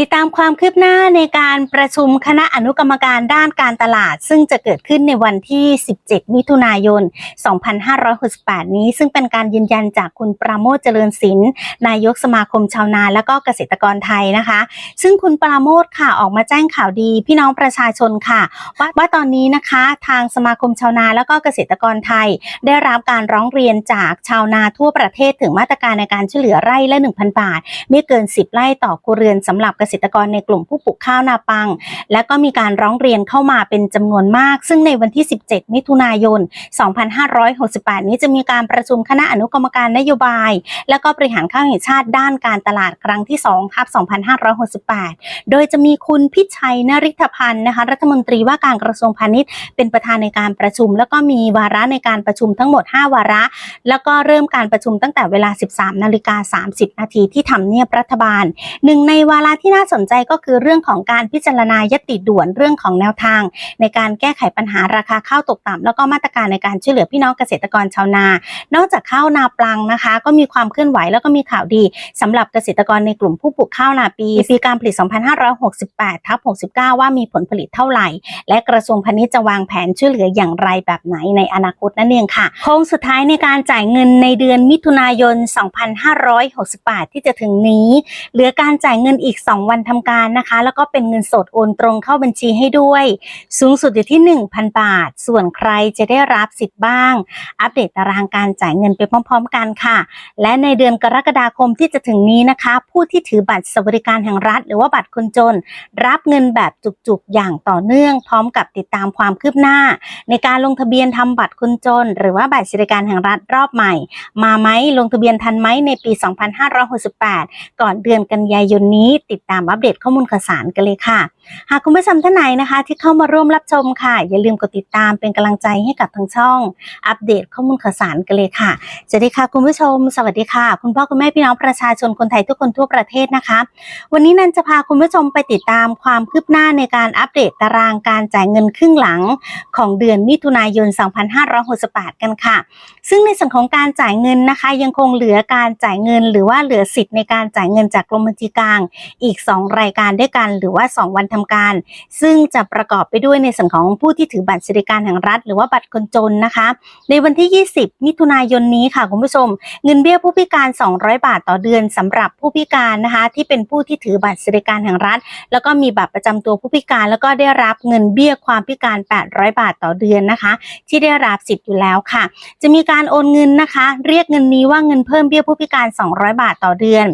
ติดตามความคืบหน้าในการประชุมคณะอนุกรรมการด้านการตลาด ซึ่งจะเกิดขึ้นในวันที่ 17 มิถุนายน 2568 นี้ ซึ่งเป็นการยืนยันจากคุณปราโมทเจริญศิลป์นายกสมาคมชาวนาและก็เกษตรกรไทยนะคะ ซึ่งคุณปราโมทค่ะออกมาแจ้งข่าวดี พี่น้องประชาชนค่ะว่าว่าตอนนี้นะคะทางสมาคมชาวนาและก็เกษตรกรไทย ได้รับการร้องเรียนจากชาวนาทั่วประเทศถึงมาตรการในการช่วยเหลือไร่ละ 1,000 บาท ไม่เกิน 10 ไร่ต่อครัวเรือนสำหรับเกษตรกรในกลุ่มผู้ปลูกข้าวนาปัง และก็มีการร้องเรียนเข้ามาเป็นจำนวนมาก ซึ่งในวันที่ 17 มิถุนายน 2568 นี้จะมีการประชุมคณะอนุกรรมการนโยบาย และก็บริหารข้าวแห่งชาติด้านการตลาดครั้งที่2ทับ2568 โดยจะมีคุณพิชัยนริธพันธ์นะคะรัฐมนตรีว่าการกระทรวงพาณิชย์ เป็นประธานในการประชุม แล้วก็มีวาระในการประชุมทั้งหมด 5 วาระ แล้วก็เริ่มการประชุมตั้งแต่เวลา 13 นาฬิกา 30 นาทีที่ทำเนียบรัฐบาลหนึ่งในวาระที่น่าสนใจก็คือเรื่องของการพิจารณายติด่วนเรื่องของแนวทาง ในการแก้ไขปัญหาราคาข้าวตกต่ำแล้วก็มาตรการในการช่วยเหลือพี่น้องเกษตรกรชาวนา นอกจากข้าวนาปลังนะคะ ก็มีความเคลื่อนไหวแล้วก็มีข่าวดีสำหรับเกษตรกรในกลุ่มผู้ปลูกข้าวนาปีปีการผลิต 2568ทับ69 ว่ามีผลผลิตเท่าไหร่ และกระทรวงพาณิชย์จะวางแผนช่วยเหลืออย่างไรแบบไหนในอนาคตนั่นเองค่ะโค้งสุดท้ายในการจ่ายเงินในเดือนมิถุนายน 2568 ที่จะถึงนี้เหลือการจ่ายเงินอีก 2วันทำการนะคะ แล้วก็เป็นเงินสดโอนตรงเข้าบัญชีให้ด้วย สูงสุดอยู่ที่ 1,000 บาท ส่วนใครจะได้รับสิทธิ์บ้าง อัปเดตตารางการจ่ายเงินไปพร้อม ๆ กันค่ะ และในเดือนกรกฎาคมที่จะถึงนี้นะคะ ผู้ที่ถือบัตรสวัสดิการแห่งรัฐ หรือว่าบัตรคนจน รับเงินแบบจุกๆอย่างต่อเนื่อง พร้อมกับติดตามความคืบหน้า ในการลงทะเบียนทำบัตรคนจน หรือว่าบัตรสวัสดิการแห่งรัฐรอบใหม่ มาไหมลงทะเบียนทันไหมในปี 2568 ก่อนเดือนกันยายนนี้ติดตามอัปเดตข้อมูลข่าวสารกันเลยค่ะ หากคุณผู้ชมท่านไหนนะคะ ที่เข้ามาร่วมรับชมค่ะ อย่าลืมกดติดตามเป็นกำลังใจให้กับทางช่อง อัปเดตข้อมูลข่าวสารกันเลยค่ะสวัสดีค่ะคุณผู้ชม สวัสดีค่ะ คุณพ่อคุณแม่พี่น้องประชาชนคนไทยทุกคนทั่วประเทศนะคะ วันนี้นันจะพาคุณผู้ชมไปติดตามความคืบหน้าในการอัปเดตตารางการจ่ายเงินครึ่งหลัง ของเดือนมิถุนายน 2568 กันค่ะ ซึ่งในส่วนของการจ่ายเงินนะคะ ยังคงเหลือการจ่ายเงิน หรือว่าเหลือสิทธิ์ในการจ่ายเงินจากกรมบัญชีกลาง อีก 2 รายการด้วยกัน หรือว่า 2 วันทำการ ซึ่งจะประกอบไปด้วยในส่วนของผู้ที่ถือบัตรสวัสดิการแห่งรัฐ หรือว่าบัตรคนจนนะคะ ในวันที่ 20 มิถุนายนนี้ค่ะคุณผู้ชม เงินเบี้ยผู้พิการ 200 บาทต่อเดือนสำหรับผู้พิการนะคะ ที่เป็นผู้ที่ถือบัตรสวัสดิการแห่งรัฐ แล้วก็มีบัตรประจำตัวผู้พิการ แล้วก็ได้รับเงินเบี้ยความพิการ 800 บาทต่อเดือนนะคะ ที่ได้รับสิทธิ์อยู่แล้วค่ะ จะมีการโอนเงินนะคะ เรียกเงินนี้ว่าเงินเพิ่มเบี้ยผู้พิการ 200 บาทต่อเดือน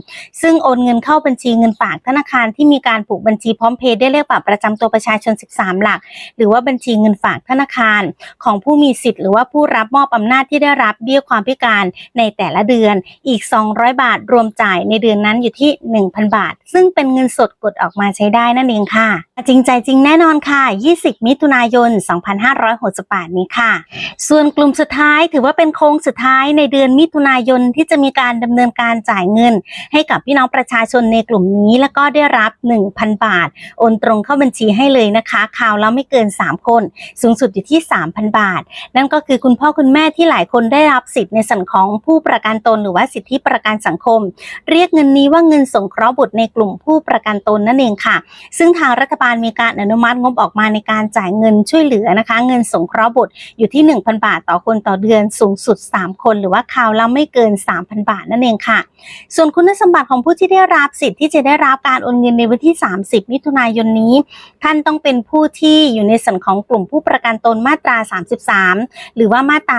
ซึ่งโอนเงินเข้าบัญชีเงินฝากธนาคารที่มีการผูกบัญชีพร้อมเพย์ได้เลขบัตรประจำตัวประชาชน 13 หลัก หรือว่าบัญชีเงินฝากธนาคาร ของผู้มีสิทธิ์หรือว่าผู้รับมอบอำนาจที่ได้รับเบี้ยความพิการในแต่ละเดือนอีก 200 บาทรวมจ่ายในเดือนนั้นอยู่ที่ 1,000 บาท ซึ่งเป็นเงินสดกดออกมาใช้ได้นั่นเองค่ะ จริงใจจริงแน่นอนค่ะ 20 มิถุนายน 2568 นี้ค่ะ ส่วนกลุ่มสุดท้ายถือว่าเป็นโค้งสุดท้ายในเดือนมิถุนายนที่จะมีการดำเนินการจ่ายเงิน ให้กับพี่น้องประชาชนในกลุ่มนี้ แล้วก็ได้รับ 1,000 บาทโอนตรงเข้าบัญชีให้เลยนะคะข่าวแล้วไม่เกิน 3 คน สูงสุดอยู่ที่ 3,000 บาท นั่นก็คือคุณพ่อคุณแม่ที่หลายคนได้รับสิทธิ์ในส่วนของผู้ประกันตนหรือว่าสิทธิประกันสังคม เรียกเงินนี้ว่าเงินสงเคราะห์บุตรในกลุ่มผู้ประกันตนนั่นเองค่ะ ซึ่งทางรัฐบาลมีการอนุมัติงบออกมาในการจ่ายเงินช่วยเหลือนะคะ เงินสงเคราะห์บุตรอยู่ที่ 1,000 บาทต่อคนต่อเดือนสูงสุด 3 คน หรือว่าข่าวละไม่เกิน 3,000 บาทนั่นเองค่ะ ส่วนคุณสมบัติของผู้ที่ได้รับสิทธิ์ที่จะได้รับการโอนเงินในวันที่ 30 มิถุนายนนี้ ท่านต้องเป็นผู้ที่อยู่ในส่วนของกลุ่มผู้ประกันตนมาตรา 33 หรือว่ามาตรา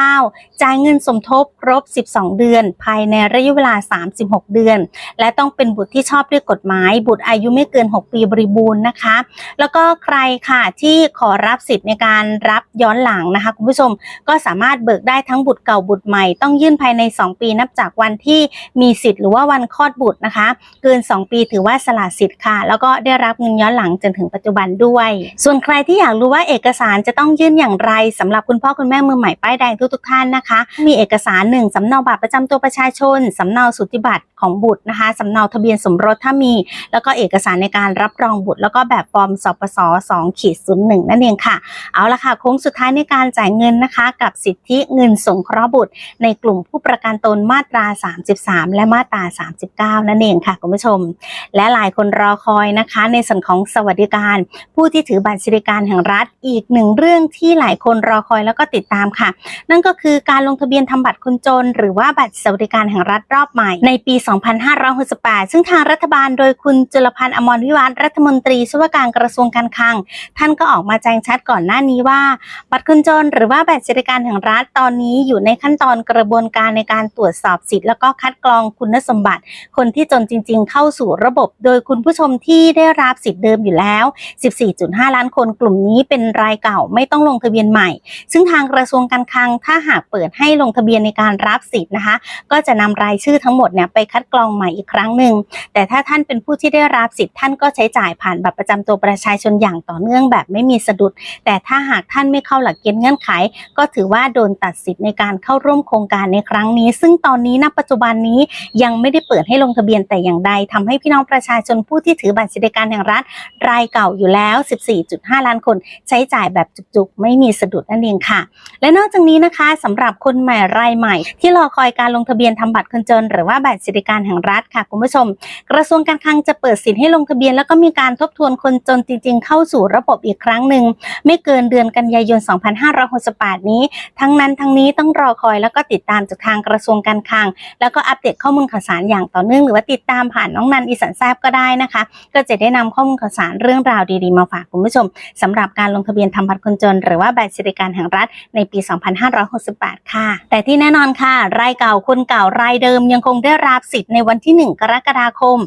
39 จ่ายเงินสมทบครบ 12 เดือน ภายในระยะเวลา 36 เดือน และต้องเป็นบุตรที่ชอบด้วยกฎหมาย บุตรอายุไม่เกิน 6 ปีบริบูรณ์นะคะ แล้วก็ใครค่ะที่ขอรับสิทธิ์ในการรับย้อนหลังนะคะคุณผู้ชมก็สามารถเบิกได้ทั้งบุตรเก่าบุตรใหม่ ต้องยื่นภายใน 2 ปีนับจากวันที่มีสิทธิ์หรือว่าวันคลอดบุตรนะคะ เกิน 2 ปีถือว่าสละสิทธิ์ค่ะ แล้วก็ได้รับรับเงินย้อนหลังจนถึงปัจจุบันด้วย ส่วนใครที่อยากรู้ว่าเอกสารจะต้องยื่นอย่างไรสำหรับคุณพ่อคุณแม่มือใหม่ป้ายแดงทุกๆท่านนะคะ มีเอกสารหนึ่งสำเนาบัตรประจำตัวประชาชนสำเนาสุติบัตรของบุตรนะคะสำเนาทะเบียนสมรสถ้ามี แล้วก็เอกสารในการรับรองบุตร แล้วก็แบบฟอร์มสปส2ขีด01นั่นเองค่ะ เอาละค่ะโค้งสุดท้ายในการจ่ายเงินนะคะ กับสิทธิเงินสงเคราะห์บุตร ในกลุ่มผู้ประกันตนมาตรา 33 และมาตรา 39 นั่นเองค่ะคุณผู้ชม และหลายคนรอคอยนะคะในส่วนของสวัสดิการ ผู้ที่ถือบัตรสวัสดิการแห่งรัฐอีกหนึ่งเรื่องที่หลายคนรอคอยแล้วก็ติดตามค่ะ นั่นก็คือการลงทะเบียนทำบัตรคนจน หรือว่าบัตรสวัสดิการแห่งรัฐรอบใหม่ในปี 2568 ซึ่งทางรัฐบาลโดยคุณจุลพันธ์อมรวิวัฒน์รัฐมนตรีช่วยการกระทรวงการคลัง ท่านก็ออกมาแจ้งชัดก่อนหน้านี้ว่า บัตรคนจน หรือว่าบัตรสวัสดิการแห่งรัฐตอนนี้อยู่ในขั้นตอนกระบวนการในการตรวจสอบสิทธิ์แล้วก็คัดกรองคุณสมบัติ คนที่จนจริง ๆ เข้าสู่ระบบ โดยคุณผู้ชมที่ได้รับสิทธิ์เดิมอยู่แล้ว 14.5 ล้านคนกลุ่มนี้เป็นรายเก่าไม่ต้องลงทะเบียนใหม่ ซึ่งทางกระทรวงการคลังถ้าหากเปิดให้ลงทะเบียนในการรับสิทธิ์นะคะ ก็จะนำรายชื่อทั้งหมดเนี่ยไปคัดกรองใหม่อีกครั้งหนึ่งแต่ถ้าท่านเป็นผู้ที่ได้รับสิทธิ์ท่านก็ใช้จ่ายผ่านบัตรประจำตัวประชาชนอย่างต่อเนื่องแบบไม่มีสะดุด แต่ถ้าหากท่านไม่เข้าหลักเกณฑ์เงื่อนไข ก็ถือว่าโดนตัดสิทธิ์ในการเข้าร่วมโครงการในครั้งนี้ ซึ่งตอนนี้ณปัจจุบันนี้ยังไม่ได้เปิดให้ลงทะเบียนแต่อย่างใดทำให้พี่น้องประชาชนผู้ที่ถือบัตรสวัสดิการแห่งรัฐ รายเก่าอยู่แล้ว 14.5 ล้านคนใช้จ่ายแบบจุกๆ ไม่มีสะดุดนั่นเองค่ะ และนอกจากนี้นะคะสำหรับคนใหม่รายใหม่ ที่รอคอยการลงทะเบียนทำบัตรคนจน หรือว่าบัตรสวัสดิการแห่งรัฐค่ะคุณผู้ชม กระทรวงการคลังจะเปิดสิทธิ์ให้ลงทะเบียน แล้วก็มีการทบทวนคนจนจริง ๆ เข้าสู่ระบบอีกครั้งหนึ่งไม่เกินเดือนกันยายน 2568 นี้ ทั้งนั้นทั้งนี้ต้องรอคอยแล้วก็ติดตามจากทางกระทรวงการคลัง แล้วก็อัปเดตข้อมูลข่าวสารอย่างต่อเนื่อง หรือว่าติดตามผ่านน้องนันอีสานแซบก็ได้นะคะ ก็จะได้นำข้อมูลข่าวสารเรื่องราวดีๆมาฝากคุณผู้ชมสำหรับการลงทะเบียนทำบัตรคนจน หรือว่าบัตรสวัสดิการแห่งรัฐในปี 2568 ค่ะ แต่ที่แน่นอนค่ะ รายเก่าคนเก่ารายเดิมยังคงได้รับสิทธิ์ในวันที่ 1 กรกฎาคม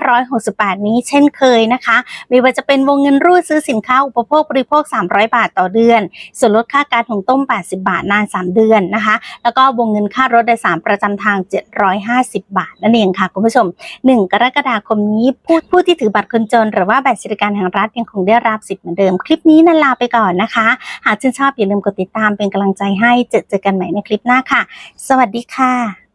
2568 นี้เช่นเคยนะคะ ไม่ว่าจะเป็นวงเงินรูดซื้อสินค้าอุปโภคบริโภค 300 บาทต่อเดือน ส่วนลดค่าการหุงต้ม 80 บาทนาน 3 เดือนนะคะ แล้วก็วงเงินค่ารถโดยสารประจำทาง 750 บาทนั่นเองค่ะคุณผู้ชม 1 กรกฎาคมนี้ผู้ผู้ที่ถือบัตรคนจน หรือว่าบัตรสวัสดิการแห่งรัฐยังคงได้รับสิทธิ์เหมือนเดิม คลิปนี้นันลาไปก่อนนะคะ หากชื่นชอบอย่าลืมกดติดตามเป็นกำลังใจให้เจอเจอกันใหม่ในคลิปหน้าค่ะ สวัสดีค่ะ